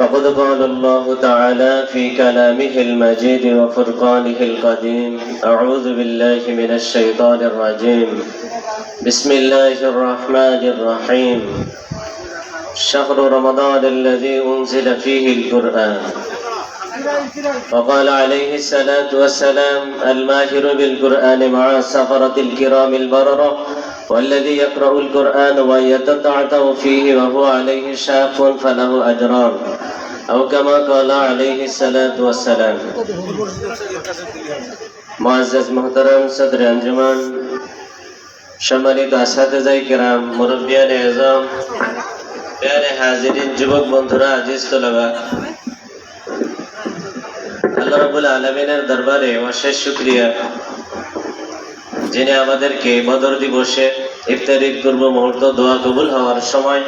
فقد قال الله تعالى في كلامه المجيد وفرقانه القديم أعوذ بالله من الشيطان الرجيم. بسم الله الرحمن الرحيم. شهر رمضان الذي أنزل فيه القرآن. وقال عليه الصلاة والسلام الماهر بالقرآن مع السفرة الكرام البررة والذي يقرأ القرآن ويتتعتع فيه وهو عليه شاق فله أجران أو كما قال عليه الصلاة والسلام معزز محترم صدر انجمان সম্মানিত আসাতেজাই কেরাম মুরব্বিয়ান এজম প্যারে হাজিরিন যুবক বন্ধুরা আজিজ তোলাবা আল্লাহ রাব্বুল আলমিনের দরবারে অশেষ শুক্রিয়া যিনি আমাদেরকে বদর দিবসে ইফতারির পূর্ব মুহূর্ত দোয়া কবুল হওয়ার সময়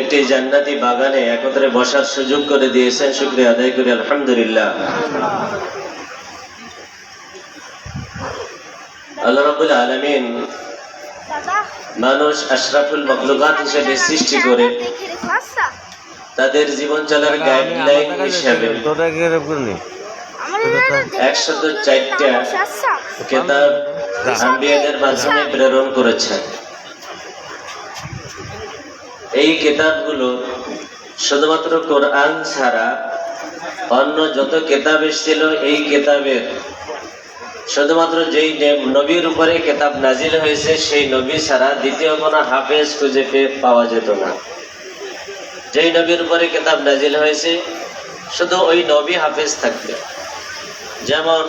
একটি জান্নাতি বাগানে একত্রে বসার সুযোগ করে দিয়েছেন, শুক্রিয়া আদায় করি, আলহামদুলিল্লাহ। আল্লাহ রাব্বুল আলামিন মানুষ আশরাফুল মখলুকাত হিসেবে সৃষ্টি করে তাদের জীবন চলার গাইডলাইন হিসেবে তোরা কি এরকম করলি চারটা কেতাব আম্বিয়াদের মাধ্যমে প্রেরণ এই কেতাবগুলো শুধুমাত্র কোরআন ছাড়া অন্য যত কেতাব এসেছিল, এই কেতাবের শুধুমাত্র যেই নবীর উপরে কেতাব নাজিল হয়েছে, সেই নবী ছাড়া দ্বিতীয় কোনো হাফেজ খুঁজে পেয়ে পাওয়া যেত না। যেই নবীর উপরে কেতাব নাজিল হয়েছে, শুধু ওই নবী হাফেজ থাকবে। যেমন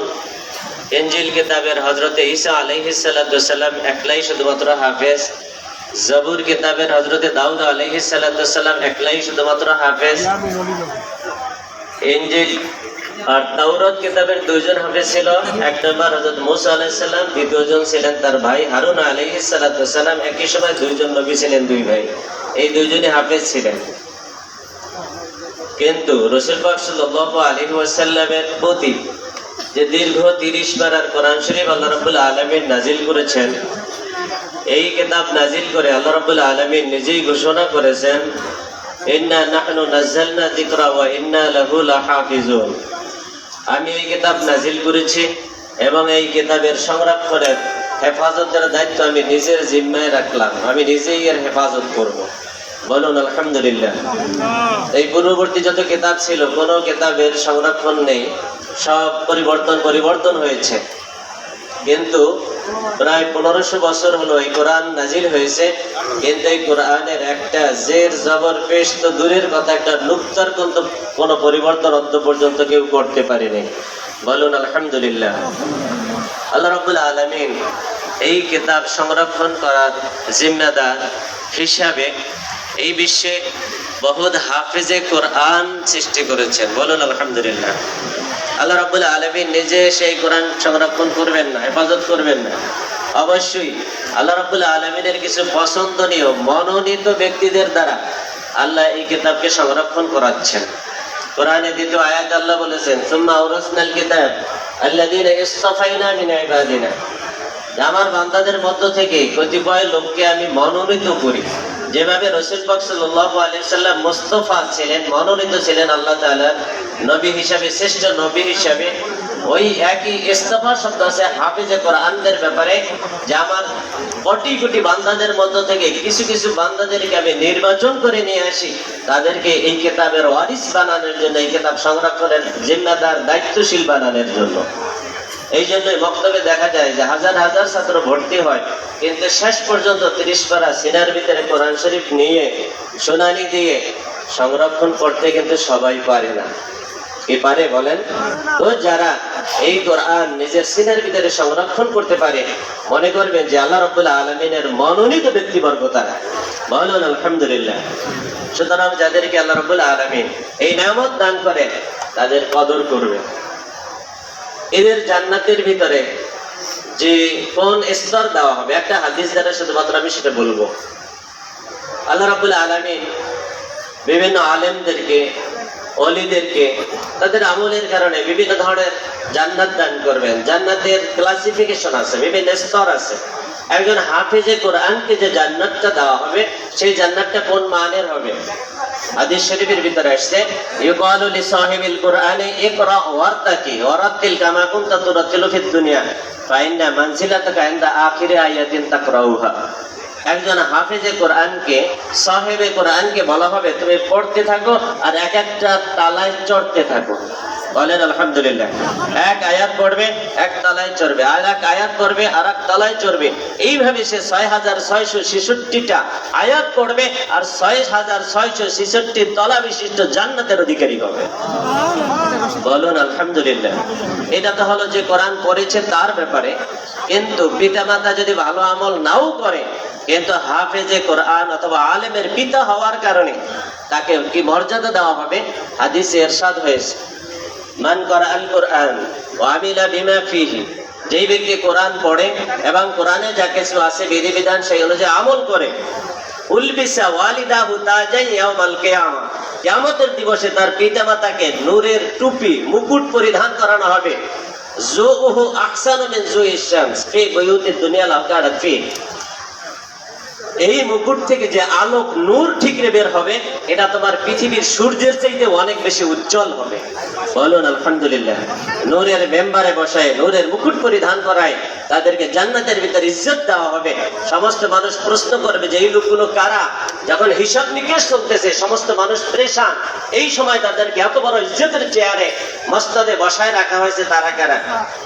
এঞ্জিল কিতাবের হজরতে ঈসা আলহিসাল্লাম একলাই শুধুমাত্র হাফেজ। জবুর কিতাবের হজরতে দাউদ আলহিসাল্লাম একলাই শুধুমাত্র হাফেজ। এঞ্জিল আর তাওরত কিতাবের দুইজন হাফেজ ছিল। এক নম্বর হজরত মুসা আলাইসাল্লাম দ্বিতীয়জন ছিলেন তার ভাই হারুন আলহিসাল্লাম একই সময় দুইজন নবী ছিলেন, দুই ভাই। এই দুইজনই হাফেজ ছিলেন। কিন্তু রসুল পাক সাল্লাল্লাহু আলাইহি ওয়াসাল্লামের প্রতি যে দীর্ঘ তিরিশ পারার কোরআন শরীফ আল্লাহ রাব্বুল আলামিন নাজিল করেছেন। এই কিতাব নাজিল করে আল্লাহ রাব্বুল আলামিন নিজেই ঘোষণা করেছেন আমি এই কিতাব নাজিল করেছি এবং এই কিতাবের সংরক্ষণের হেফাজতের দায়িত্ব আমি নিজের জিম্মায় রাখলাম। আমি নিজেই এর হেফাজত করব। বলুন, আলহামদুলিল্লাহ। এই পূর্ববর্তী যত কিতাব ছিল, কোনো কিতাবের সংরক্ষণ নেই, সব পরিবর্তন পরিবর্তন হয়েছে। কিন্তু প্রায় পনেরোশো বছর হলো এই কোরআন নাজিল হয়েছে, কিন্তু এই কোরআনের একটা জের জবর পেশ তো দূরের কথা, একটা নুক্তার কিন্তু কোনো পরিবর্তন অন্ত পর্যন্ত কেউ করতে পারেনি। বলুন, আলহামদুলিল্লাহ। আল্লাহ রাব্বুল আলামিন এই কিতাব সংরক্ষণ করার জিম্মাদার হিসাবে এই বিশ্বে বহুত হাফেজে কোরআন সৃষ্টি করেছেন। বলুন, আলহামদুলিল্লাহ। আল্লাহ রাব্বুল আলামিন নিজে সেই কোরআন সংরক্ষণ করবেন না, হেফাজত করবেন না। অবশ্যই আল্লাহ রাব্বুল আলামিনের কিছু পছন্দনীয়, মনোনীত ব্যক্তিদের দ্বারা আল্লাহ এই কিতাবকে সংরক্ষণ করাচ্ছেন। কোরআনে দ্বিতীয় আয়াত আল্লাহ বলেছেন, সুম্মা আওরাসনাল কিতাব আল্লাযীনা ইসতাফাইনা মিন ইবাদিনা। আমার বান্দাদের মধ্য থেকে কতিপয় লোককে আমি মনোনীত করি। যেভাবে রসুল পাক সাল্লাল্লাহু আলাইহি সাল্লাম মুস্তাফা ছিলেন, মনোনীত ছিলেন আল্লাহ তাআলা, নবী হিসাবে, শ্রেষ্ঠ নবী হিসাবে, ওই একই ইস্তফা শব্দ আছে হাফিজে কোরআনদের ব্যাপারে, যে আমার কোটি কোটি বান্দাদের মধ্য থেকে কিছু কিছু বান্দাদেরকে আমি নির্বাচন করে নিয়ে আসি, তাদেরকে এই কিতাবের ওয়ারিস বানানোর জন্য, এই কিতাব সংরক্ষণের জিম্মাদার, দায়িত্বশীল বানানোর জন্য। এই জন্যই বক্তব্যে দেখা যায় যে হাজার হাজার ছাত্র ভর্তি হয়, কিন্তু শেষ পর্যন্ত তিরিশ পারা সিনার ভিতরে কোরআন শরীফ নিয়ে, শুনানি দিয়ে সংরক্ষণ করতে কিন্তু সবাই পারে না। কি পারে বলেন? তো যারা এই কোরআন নিজের সিনার ভিতরে সংরক্ষণ করতে পারে, মনে করবেন যে আল্লাহ রব্বুল্লাহ আলমিনের মনোনীত ব্যক্তিবর্গ তারা। বলুন, আলহামদুলিল্লাহ। সুতরাং যাদেরকে আল্লাহ রব্বুল্লাহ আলমিন এই নামত দান করেন, তাদের কদর করবেন। এদের জান্নাতের ভিতরে যে কোন স্তর দেওয়া হবে, একটা হাদিস দ্বারা শুধুমাত্র আমি সেটা বলব। আল্লাহ রাবুল আলমী বিভিন্ন আলেমদেরকে অলিদেরকে তাদের আমলের কারণে বিভিন্ন ধরনের জান্নাত দান করবেন। জান্নাতের ক্লাসিফিকেশন আছে, বিভিন্ন স্তর আছে। একজন হাফেজে কোরআনকে যে জান্নাতটা দেওয়া হবে, সেই জান্নাতটা কোন মানের হবে? হাদিস শরীফের ভিতরে আসছে, ইউকালু লি সাহিবিল কুরআনি ইকরা ওয়ারতাকি ওয়ারাতিল কামা কুনতা তুরাতিলু ফিদ দুনিয়া, ফাইন্না মানজিলাতাকা ইনদা আখিরি আয়াতিন তাকরাউহা। একজন হাফেজে কোরআনকে, সাহেবে কোরআনকে বলা হবে, তুমি পড়তে থাকো আর এক একটা তালায় চড়তে থাকো। বলেন, আলহামদুলিল্লাহ। এক আয়াত পড়বে, এক তালায় চড়বে। আর এক আয়াত পড়বে, আর এক তালায় চড়বে। এইভাবে সে ছয় হাজার ছয়শো ছেষট্টিটা আয়াত পড়বে, আর ছয় হাজার ছয়শো ছেষট্টি তলা বিশিষ্ট জান্নাতের অধিকারী হবে। বলুন, আলহামদুলিল্লাহ। এটা তো হলো যে কোরআন পড়েছে তার ব্যাপারে। কিন্তু পিতামাতা যদি ভালো আমল নাও করে, কিন্তু হাফেজে কোরআন অথবা আলেমের পিতা হওয়ার কারণে তাকে কি মর্যাদা দেওয়া হবে? হাদিসে এরশাদ হয়েছে। যেই ব্যক্তি কোরআন পড়ে এবং কোরআনে যা কিছু আছে বিধিবিধান সেই অনুযায়ী আমল করে কিয়ামতের দিবসে তার পিতামাতাকে নূরের টুপি, মুকুট পরিধান করানো হবে। জুহু আহসানু ফি। এই মুকুট থেকে যে আলোক নূর ঠিকরে বের হবে, এটা তোমার পৃথিবীর সূর্যের চাইতে অনেক বেশি উজ্জ্বল হবে। বলুন, আলহামদুলিল্লাহ। নূরের মেম্বারে বসায়, নূরের মুকুট পরিধান করায় তাদেরকে জান্নাতের ভিতর ইজ্জত দেওয়া হবে। সমস্ত মানুষ প্রশ্ন করবে যে, এই লোকগুলো কারা? যখন হিসাব নিকেশ চলতেছে, সমস্ত মানুষ পরেশান। এই সময় তাদেরকে এত বড় ইজ্জতের চেয়ারে মস্তদে বসায় রাখা হয়েছে তারা কারা?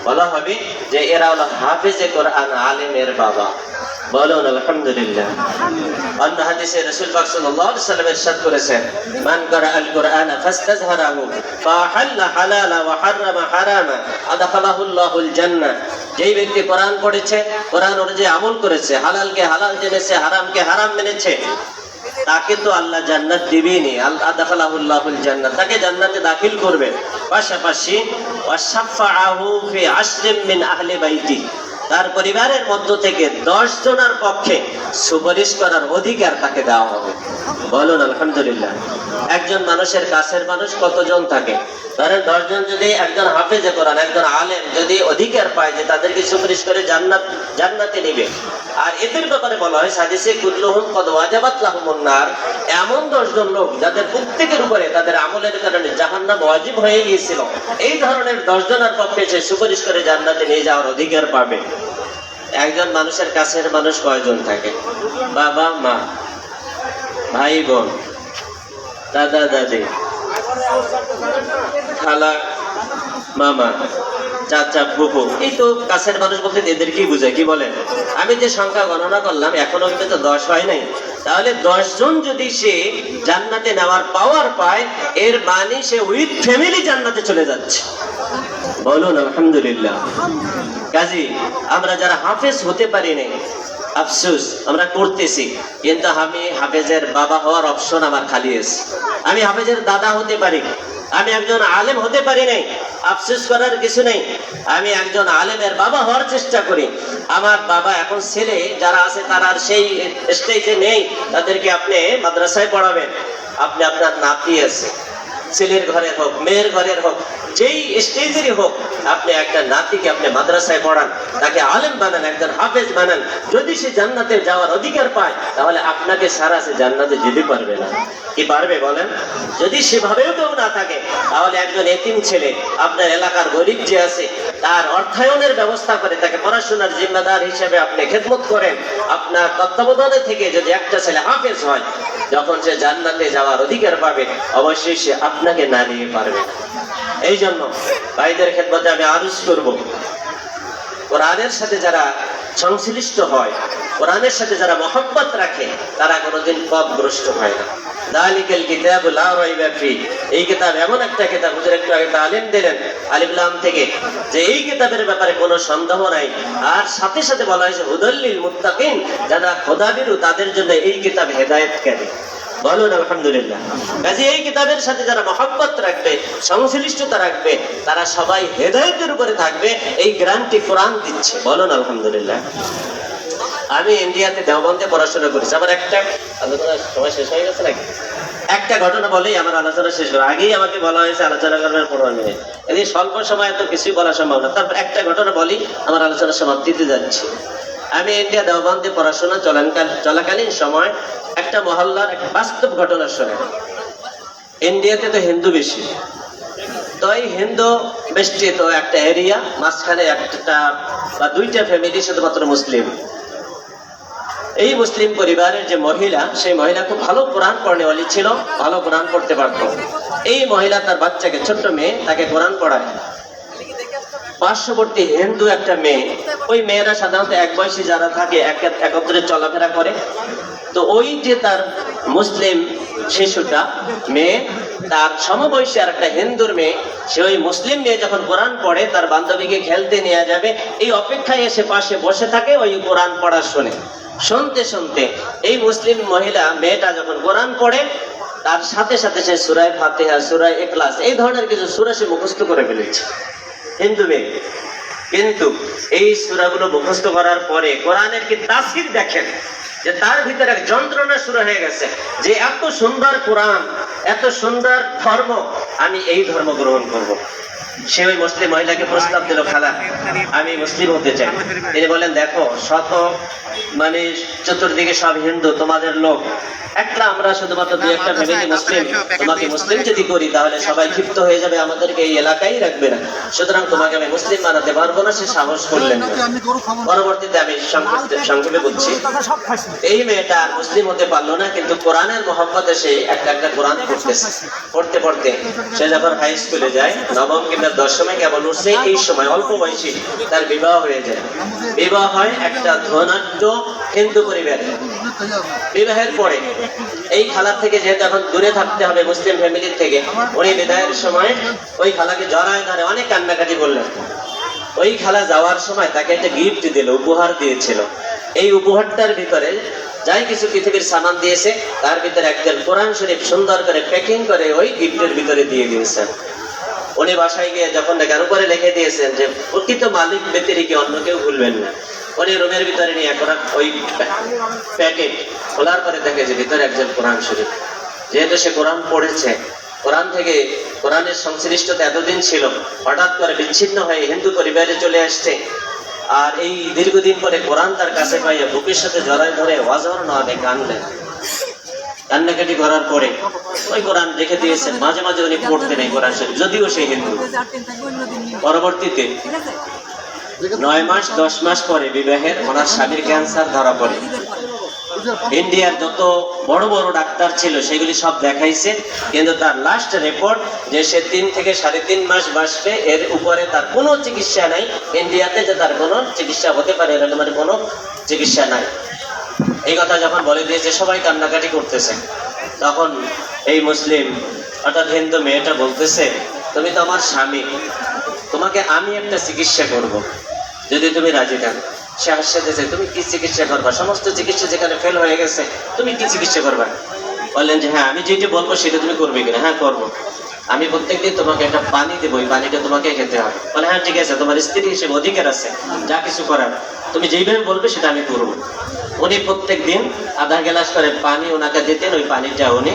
বলা হবে যে, এরা হলো হাফেজে কোরআন আলিমের বাবা। বলুন, আলহামদুলিল্লাহ। অন্য হাদিসে রাসূল পাক সাল্লাল্লাহু আলাইহি সাল্লাম করেছেন, মান করা আল কোরআন ওয়া হারামা হারামা জান্নাহ। যেই ব্যক্তি কোরআন পড়েছে, কোরআন অনুযায়ী আমল করেছে, হালালকে হালাল জেনেছে, হারামকে হারাম মেনেছে, তাকে তো আল্লাহ জান্নাত দিবেনি আল্লাহ দাখালাহুল্লাহুল জান্নাত তাকে জান্নাতে দাখিল করবে। পাশাপাশি ওয়াশাফাআহু ফি আশরিম মিন আহলি বাইতি। তার পরিবারের মধ্য থেকে দশ জনের পক্ষে সুপারিশ করার অধিকার তাকে দেওয়া হবে। বলুন, আলহামদুলিল্লাহ। একজন মানুষের কাছের মানুষ কতজন থাকে? ধরেন দশজন যদি একজন হাফেজে করান একজন আলেম যদি অধিকার পায় যে তাদেরকে সুপারিশ করে জান্নাত, জান্নাতে নিবে। আর এদের ব্যাপারে বলা হয়, সাদিসে কুল্লুহুম কদ ওয়াজাবাত লাহুমুন এমন দশজন লোক যাদের প্রত্যেকের উপরে, তাদের আমলের কারণে জাহান্নাম ওয়াজিব হয়ে গিয়েছিল। এই ধরনের দশজনের পক্ষে সে সুপারিশ করে জান্নাতে নিয়ে যাওয়ার অধিকার পাবে। একজন মানুষের কাছের মানুষ কয়জন থাকে? বাবা, মা, ভাই, বোন, দাদা, দাদি, খালা, মামা, চাচা, ফুফু, এই তো কাছের মানুষ বলতে এদেরকেই বুঝায়। কি বলেন? আমি যে সংখ্যা গণনা করলাম, এখনও কিন্তু দশ হয় নাই। তাহলে জন যদি সে জান্নাতে নেওয়ার পাওয়ার পায়, এর মানে সে উইথ ফ্যামিলি জান্নাতে চলে যাচ্ছে। বলুন, আলহামদুলিল্লাহ। কাজী আমরা যারা হাফেজ হতে পারি নাই, আফসুস, আমরা করতেছি। কিন্তু আমি হাফেজের বাবা হওয়ার অপশন আমার খালি আছে। আমি হাফেজের দাদা হতে পারি, আমি একজন আলেম হতে পারি নাই, আফসোস করার কিছু নেই। আমি একজন আলেমের বাবা হওয়ার চেষ্টা করি। আমার বাবা এখন ছেলে, যারা আছে তারা আর সেই স্টেজে নেই। তাদেরকে আপনি মাদ্রাসায় পড়াবেন। আপনি আপনার নাতি আছে। ছেলের ঘরের হোক, মেয়ের ঘরের হোক, যেই স্টেজেরই হোক, আপনি একটা নাতিকে আপনি মাদ্রাসায় পড়ান, তাকে আলেম বানান, একজন হাফেজ বানান। যদি সে জান্নাতে যাওয়ার অধিকার পায়, তাহলে আপনাকে সারা সে জান্নাতে যেতে পারবে না। কি পারবে বলেন? যদি সেভাবেও কেউ না থাকে, তাহলে একজন এতিম ছেলে, আপনার এলাকার গরিব যে আছে, তার অর্থায়নের ব্যবস্থা করে তাকে পড়াশোনার জিম্মাদার হিসেবে আপনি খেদমত করেন। আপনার তত্ত্বাবধানে থেকে যদি একটা ছেলে হাফেজ হয়, যখন সে জান্নাতে যাওয়ার অধিকার পাবে, অবশ্যই সে আপনাকে না নিয়ে পারবে। এই জন্য ভাইদের ক্ষেত্রে আমি আরজ করব। কোরআনের সাথে যারা সংশ্লিষ্ট হয়, কোরআনের সাথে যারা মহব্বত রাখে, তারা কোনোদিন পথভ্রষ্ট হয় না। থেকে, যে এই কিতাবের ব্যাপারে কোনো সন্দেহ নাই। আর সাথে সাথে বলা হয়েছে যারা খোদাবিরু, তাদের জন্য এই কিতাব বলুন, আলহামদুলিল্লাহ। কাজে এই কিতাবের সাথে যারা মহব্বত রাখবে, সংশ্লিষ্টতা রাখবে, তারা সবাই হেদায়তের উপরে থাকবে, এই গ্রান্টি কোরআন দিচ্ছে। বলুন, আলহামদুলিল্লাহ। আমি ইন্ডিয়াতে দেওবন্দে পড়াশোনা করেছি। আমার একটা আলোচনার সময় শেষ হয়ে গেছে নাকি? একটা ঘটনা বলেই আমার আলোচনা শেষ হবে আগেই আমাকে বলা হয়েছে, আলোচনা করবার পনেরো মিনিট। এই স্বল্প সময় তো কিছুই বলা সম্ভব না। তারপর একটা ঘটনা বলি, আমার আলোচনা সমাপ্তিতে যাচ্ছি। আমি ইন্ডিয়া দেওবন্দে পড়াশোনা চলাকাল চলাকালীন সময় একটা মহল্লার একটা বাস্তব ঘটনা শুনে। ইন্ডিয়াতে তো হিন্দু বেশি। তো এই হিন্দু বেষ্টিত একটা এরিয়া, মাঝখানে একটা বা দুইটা ফ্যামিলি শুধুমাত্র মুসলিম। এই মুসলিম পরিবারের যে মহিলা, সেই মহিলা খুব ভালো কোরআন পড়নেওয়ালি ছিল, ভালো কোরআন পড়তে পারত। এই মহিলা তার বাচ্চাকে, ছোট্ট মেয়ে, তাকে কোরআন পড়ায়। পার্শ্ববর্তী হিন্দু একটা মেয়ে। ওই মেয়েরা সাধারণত এক বয়সী যারা থাকে, এক- একত্রে চলাফেরা করে। তো ওই যে তার মুসলিম শিশুটা মেয়ে, তার সমবয়সী আর একটা হিন্দুর মেয়ে, সে ওই মুসলিম মেয়ে যখন কোরআন পড়ে, তার বান্ধবীকে খেলতে নিয়ে যাবে, এই অপেক্ষায় এসে পাশে বসে থাকে, ওই কোরআন পড়া শুনে। শুনতে শুনতে এই মুসলিম মহিলা মেয়েটা যখন কোরআন পড়ে, তার সাথে সাথে সে সুরায় ফাতেহা, সুরায় এখলাস এই ধরনের কিছু সুরা সে মুখস্থ করে ফেলেছে। হিন্দু মেয়ে কিন্তু এই সুরাগুলো মুখস্থ করার পরে কোরআনের কি তাসির দেখেন যে তার ভিতরে এক যন্ত্রণা শুরু হয়ে গেছে যে এত সুন্দর কোরআন, এত সুন্দর ধর্ম, আমি এই ধর্ম গ্রহণ করব। সে ওই মুসলিম মহিলাকে প্রস্তাব দিল খালা আমি মুসলিম হতে চাই। তিনি বলেন দেখো শত মানে চতুর্দিকে সব হিন্দু তোমাদের লোক। একটা আমরা শুধুমাত্র দুই একটা ফ্যামিলি মুসলিম। তোমাকে মুসলিম যদি করি তাহলে সবাই ক্ষিপ্ত হয়ে যাবে আমাদেরকে এই এলাকায় রাখবে না। সুতরাং তোমাকে আমি মুসলিম বানাতে পারব না সে সাহস করলেন পরবর্তীতে আমি সংক্ষেপে বলছি এই মেয়েটা মুসলিম হতে পারল না কিন্তু কোরআনের মহব্বতে সে একটা একটা কোরআন পড়তেছে। পড়তে পড়তে সে যখন হাই স্কুলে যায় নবম কিংবা দশমে কেবল উঠছে এই সময় অল্প বয়সী তার বিবাহ হয়ে যায়। বিবাহ হয় একটা ধনাঢ্য হিন্দু পরিবারে। বিবাহের পরে এই খালার থেকে যেহেতু এখন দূরে থাকতে হবে মুসলিম ফ্যামিলির থেকে উনি বিদায়ের সময় ওই খালাকে জড়ায় ধরে অনেক কান্নাকাটি করলেন। ওই খালা যাওয়ার সময় তাকে একটা গিফট দিল উপহার দিয়েছিল। এই উপহারটার ভিতরে যাই কিছু পৃথিবীর সামান দিয়েছে তার ভিতরে একজন কোরআন শরীফ সুন্দর করে প্যাকিং করে ওই গিফটের ভিতরে দিয়ে দিয়েছেন উনি বাসায় গিয়ে যখন কেন করে লিখে দিয়েছেন যে, প্রকৃত মালিক ব্যতিরিকে অন্য কেউ ভুলবেন না। উনি রুমের ভিতরে নিয়ে কোরআন ওই প্যাকেট খোলার পরে দেখে যে, ভিতরে একজন কোরআন শরীফ। যেহেতু সে কোরআন পড়েছে, কোরআন থেকে কোরআনের সংশ্লিষ্টতা এতদিন ছিল, হঠাৎ করে বিচ্ছিন্ন হয়ে হিন্দু পরিবারে চলে আসছে। আর এই দীর্ঘদিন পরে কোরআন তার কাছে পাইয়া বুকের সাথে জড়ায় ধরে ওয়াজর নয় কানলেন কান্নাকাটি করার পরে ওই কোরআন রেখে দিয়েছেন, মাঝে মাঝে উনি পড়তেন এই কোরআন শরীফ, যদিও সে হিন্দু। পরবর্তীতে নয় মাস, দশ মাস পরে বিবাহের ওনার স্বামীর ক্যান্সার ধরা পড়ে। ইন্ডিয়ার যত বড় বড় ডাক্তার ছিল, সেগুলি সব দেখাইছে, কিন্তু তার লাস্ট রিপোর্ট যে সে তিন থেকে সাড়ে তিন মাস বাঁচবে, এর উপরে তার কোনো চিকিৎসা নাই। ইন্ডিয়াতে যে তার কোনো চিকিৎসা হতে পারে, এরকম কোনো চিকিৎসা নাই। এই কথা যখন বলে দিয়েছে সবাই কান্নাকাটি করতেছে, তখন এই মুসলিম, অর্থাৎ হিন্দু মেয়েটা বলতেছে, তুমি তো আমার স্বামী, তোমাকে আমি একটা চিকিৎসা করব, যদি তুমি রাজি থাকো। সে হাসতেছে, তুমি কি চিকিৎসা করবা? সমস্ত চিকিৎসা যেখানে ফেল হয়ে গেছে, তুমি কি চিকিৎসা করবা? বললেন যে হ্যাঁ আমি যেটা বলব সেটা তুমি করবে কিনা? হ্যাঁ করব। আমি প্রত্যেকদিন তোমাকে একটা পানি দেবো, ওই পানিটা তোমাকে খেতে হবে। বলে হ্যাঁ ঠিক আছে, তোমার স্ত্রী হিসেবে অধিকার আছে, যা কিছু করার। তুমি যেইভাবে বলবে সেটা আমি করব। উনি প্রত্যেক দিন আধা গ্লাস করে পানি ওনাকে দিতেন, ওই পানিটা উনি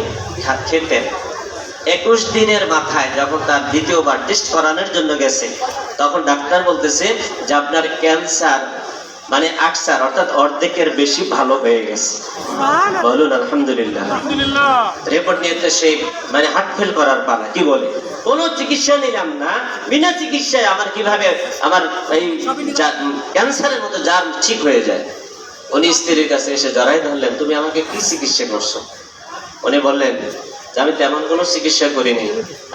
খেতেন। একুশ দিনের মাথায় যখন তার দ্বিতীয়বার টেস্ট করানোর জন্য গেছে, তখন ডাক্তার বলতেছে যে, আপনার ক্যান্সার মানে আকসার অর্থাৎ অর্ধেকের বেশি ভালো হয়ে গেছে। বলুন আলহামদুলিল্লাহ। রিপোর্ট নিয়ে তো সেই মানে হার্ট ফেল করার পালা কি বলে? কোনো চিকিৎসা নিলাম না বিনা চিকিৎসায় আমার কীভাবে আমার এই ক্যান্সারের মতো যার ঠিক হয়ে যায়? উনি স্ত্রীর কাছে এসে জড়াই ধরলেন তুমি আমাকে কি চিকিৎসা করছ? উনি বললেন আমি তেমন কোনো চিকিৎসা করিনি।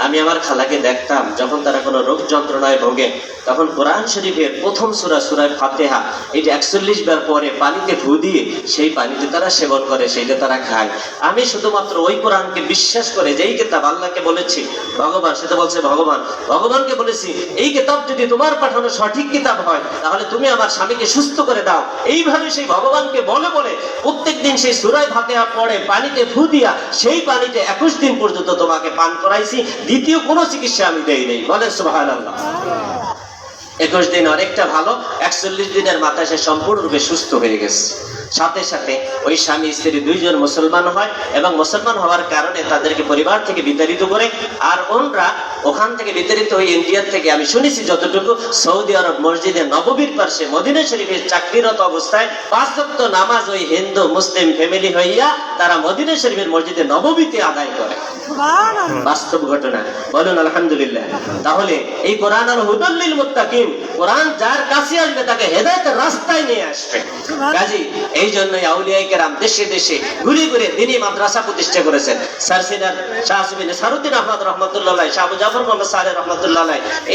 আমি আমার খালাকে দেখতাম, যখন তারা কোনো রোগ যন্ত্রণায় ভোগে। তখন কোরআন শরীফের প্রথম সুরা সুরায় ফাতেহা, এটা একচল্লিশ বার পরে পানিতে ভু দিয়ে সেই পানিতে তারা সেবন করে, সেইটা তারা খায়। আমি শুধুমাত্র ওই কোরআনকে বিশ্বাস করে, যেই কিতাব আল্লাহকে বলেছি, ভগবান, সেটা বলছে ভগবান, ভগবানকে বলেছি, এই কেতাব যদি তোমার পাঠানো সঠিক কিতাব হয়, তাহলে তুমি আমার স্বামীকে সুস্থ করে দাও। এইভাবে সেই ভগবানকে বলে বলে প্রত্যেক দিন সেই সুরায় ফাতেহা পড়ে, পানিতে ফু দিয়া, সেই পানিতে একুশ দিন পর্যন্ত তোমাকে পান করাইছি, দ্বিতীয় কোনো চিকিৎসা আমি দেই নেই। বলেন সুবহানাল্লাহ। একুশ দিন অনেকটা ভালো, একচল্লিশ দিনের মাথায় সে সম্পূর্ণরূপে সুস্থ হয়ে গেছে। সাথে সাথে ওই স্বামী স্ত্রী দুইজন মুসলমান হয় এবং মুসলমান হওয়ার কারণে তাদেরকে পরিবার থেকে বিতাড়িত করে আর ওনরা ওখান থেকে বিতাড়িত হয়ে ইন্ডিয়ার থেকে আমি শুনেছি যতটুকু সৌদি আরব মসজিদে নববীর পাশে মদিনা শরীফের চাকরিরত অবস্থায় পাঁচত্ব নামাজ ওই হিন্দু মুসলিম ফ্যামিলি হইয়া তারা মদিনা শরীফের মসজিদে নববীতে আদায় করে। বাস্তব ঘটনা। বলুন আলহামদুলিল্লাহ। তাহলে এই কোরআন আল হুদুল্লিল মুত্তাকিন কোরআন যার কাছে আসবে তাকে হেদায়েতের রাস্তায় নিয়ে আসবে। কাজী এই জন্যই আউলিয়া কেরাম দেশে দেশে ঘুরে ঘুরে দিনই মাদ্রাসা প্রতিষ্ঠা করেছেন। সারসিনার শাহ হাসিবিন সারুদ্দিন আহমদ রহমতুল্লাহ শাহ জাফর মোহাম্মদ সালেহ রহমতুল্লাহ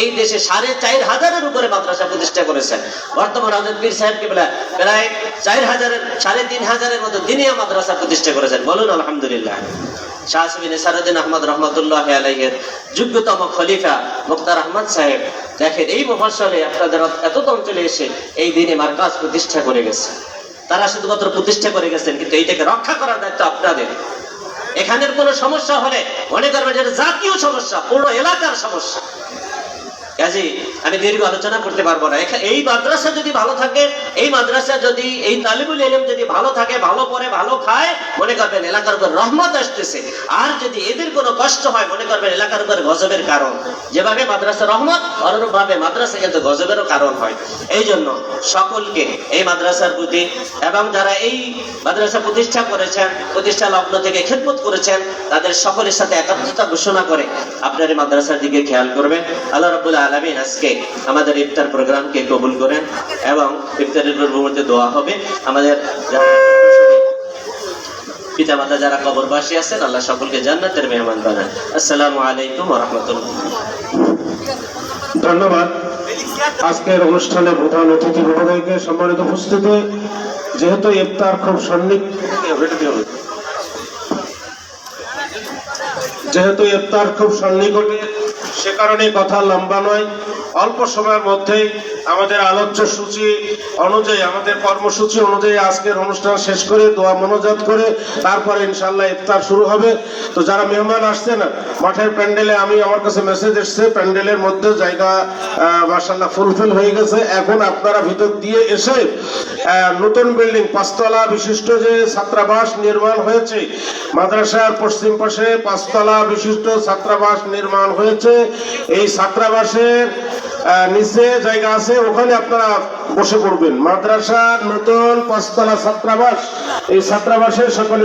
এই দেশে সাড়ে চার হাজারের উপরে মাদ্রাসা প্রতিষ্ঠা করেছেন। বর্তমান হজরত পীর সাহেব কেবলা প্রায় চার হাজারের, সাড়ে তিন হাজারের মতো দিনিয়া মাদ্রাসা প্রতিষ্ঠা করেছেন। বলুন, আলহামদুলিল্লাহ। শাহসবিন সারুদ্দিন আহমদ রহমতুল্লাহ আলাইহের যোগ্যতম খলিফা মুক্তার আহমদ সাহেব, দেখেন এই মফসলে আপনাদের এত অঞ্চলে এসে এই দিনে মার্কাজ প্রতিষ্ঠা করে গেছে। তারা শুধুমাত্র প্রতিষ্ঠা করে গেছেন, কিন্তু এইটাকে রক্ষা করার দায়িত্ব আপনাদের। এখানের কোনো সমস্যা হলে, মনে করবেন জাতীয় সমস্যা, পুরো এলাকার সমস্যা। কাজে আমি দীর্ঘ আলোচনা করতে পারব না। এই মাদ্রাসা যদি ভালো থাকে, এই মাদ্রাসা যদি, এই তালিবুল ইলম যদি ভালো থাকে, ভালো পড়ে, ভালো খায়, মনে করবেন এলাকার উপর রহমত আসতেছে। আর যদি এদের কোনো কষ্ট হয়, মনে করবেন এলাকার উপর গজবের কারণ। যেভাবে মাদ্রাসা রহমত অনুরূপ ভাবে মাদ্রাসা কিন্তু গজবেরও কারণ হয়। এই জন্য সকলকে এই মাদ্রাসার প্রতি এবং যারা এই মাদ্রাসা প্রতিষ্ঠা করেছেন, প্রতিষ্ঠা লগ্ন থেকে খেদমত করেছেন, তাদের সকলের সাথে একাত্মতা ঘোষণা করে আপনার মাদ্রাসার দিকে খেয়াল করবেন। আল্লাহ রাব্বুল আলামিন আজকে আমাদের ইফতার প্রোগ্রামকে কবুল করেন এবং ইফতারের পূর্ববর্তী দোয়া হবে। আমাদের পিতা মাতা যারা কবরবাসী আছেন, আল্লাহ সকলকে জান্নাতের মেহমান বানান। আসসালামু আলাইকুম রাহমাতুল্লাহ। ধন্যবাদ। আজকের অনুষ্ঠানে প্রধান অতিথি মহোদয়কে সম্মানিত উপস্থিতি। যেহেতু ইফতার খুব সন্নিক যেহেতু ইফতার খুব সন্নিকটে সে কারণে কথা লম্বা নয়। অল্প সময়ের মধ্যেই আমাদের আলোচ্য সূচি অনুযায়ী, আমাদের কর্মসূচি অনুযায়ী আজকের অনুষ্ঠান শেষ করে দোয়া মনোজাত করে তারপরে ইনশাল্লাহ ইফতার শুরু হবে। তো যারা মেহমান আসছে না, মাঠের প্যান্ডেলে আমি আমার কাছে মেসেজ এসছে, প্যান্ডেলের মধ্যে জায়গা মার্শাল্লাহ ফুলফিল হয়ে গেছে। এখন আপনারা ভিতর দিয়ে এসে নতুন বিল্ডিং, পাঁচতলা বিশিষ্ট যে ছাত্রাবাস নির্মাণ হয়েছে, মাদ্রাসার পশ্চিম পাশে পাঁচতলা বিশিষ্ট ছাত্রাবাস নির্মাণ হয়েছে। এই ছাত্রাবাসের নিচে জায়গা আছে ওখানে আপনারা বসে পড়বেন। মাদ্রাসা নতুন পাঁচতলা ছাত্রাবাস। এই ছাত্রাবাসে সকলে